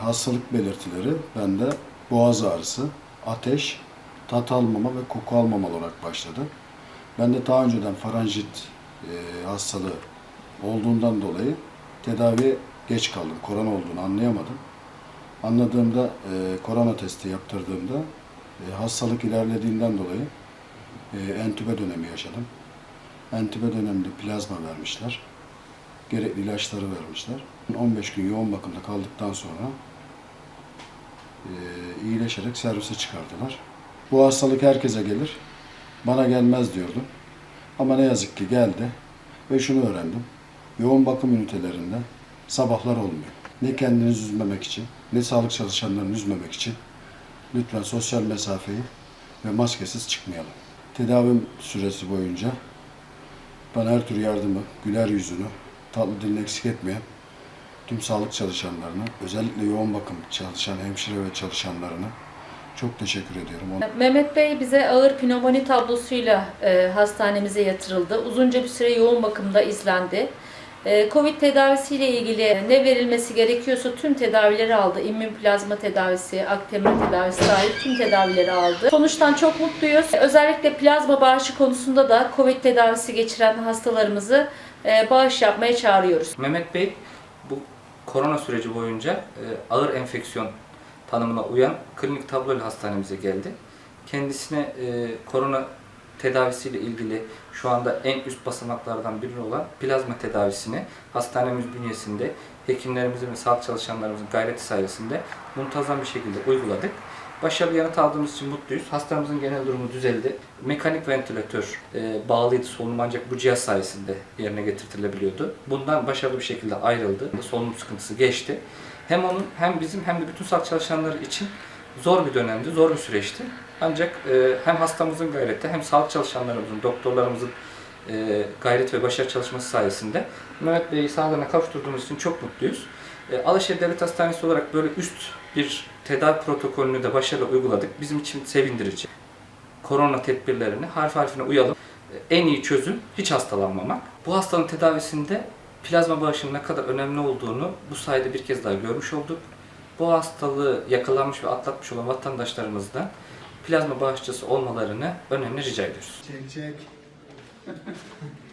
hastalık belirtileri bende boğaz ağrısı, ateş, tat almama ve koku almama olarak başladı. Ben de daha önceden faranjit e, hastalığı olduğundan dolayı tedaviye geç kaldım. Korona olduğunu anlayamadım. Anladığımda e, korona testi yaptırdığımda e, hastalık ilerlediğinden dolayı e, entübe dönemi yaşadım. Entübe döneminde plazma vermişler. Gerekli ilaçları vermişler. 15 gün yoğun bakımda kaldıktan sonra e, iyileşerek servise çıkardılar. Bu hastalık herkese gelir. Bana gelmez diyordum. Ama ne yazık ki geldi. Ve şunu öğrendim. Yoğun bakım ünitelerinde sabahlar olmuyor. Ne kendinizi üzmemek için, ne sağlık çalışanlarını üzmemek için lütfen sosyal mesafeyi ve maskesiz çıkmayalım. Tedavim süresi boyunca bana her türlü yardımı, güler yüzünü, tatlı dilini eksik etmeyen tüm sağlık çalışanlarına, özellikle yoğun bakım çalışan hemşire ve çalışanlarına çok teşekkür ediyorum. Mehmet Bey bize ağır pnömoni tablosuyla e, hastanemize yatırıldı. Uzunca bir süre yoğun bakımda izlendi. E, Covid tedavisiyle ilgili ne verilmesi gerekiyorsa tüm tedavileri aldı. İmmün plazma tedavisi, aktemra tedavisi dahil tüm tedavileri aldı. Sonuçtan çok mutluyuz. Özellikle plazma bağışı konusunda da Covid tedavisi geçiren hastalarımızı e, bağış yapmaya çağırıyoruz. Mehmet Bey bu korona süreci boyunca e, ağır enfeksiyon tanımına uyan klinik tabloyla hastanemize geldi. Kendisine e, korona tedavisiyle ilgili şu anda en üst basamaklardan biri olan plazma tedavisini hastanemiz bünyesinde hekimlerimizin ve sağlık çalışanlarımızın gayreti sayesinde muntazam bir şekilde uyguladık. Başarılı yanıt aldığımız için mutluyuz. Hastamızın genel durumu düzeldi. Mekanik ventilatör e, bağlıydı solunum ancak bu cihaz sayesinde yerine getirtilebiliyordu. Bundan başarılı bir şekilde ayrıldı. Solunum sıkıntısı geçti. Hem onun hem bizim hem de bütün sağlık çalışanları için zor bir dönemdi, zor bir süreçti. Ancak e, hem hastamızın gayreti hem sağlık çalışanlarımızın, doktorlarımızın e, gayret ve başarı çalışması sayesinde Mehmet Bey'i sağlığına kavuşturduğumuz için çok mutluyuz. E, Alaşehir Devlet Hastanesi olarak böyle üst bir tedavi protokolünü de başarılı uyguladık. Bizim için sevindirici. Korona tedbirlerini harf harfine uyalım. E, En iyi çözüm hiç hastalanmamak. Bu hastanın tedavisinde plazma bağışının ne kadar önemli olduğunu bu sayede bir kez daha görmüş olduk. Bu hastalığı yakalanmış ve atlatmış olan vatandaşlarımızdan plazma bağışçısı olmalarını önemli rica ediyoruz. Çek çek.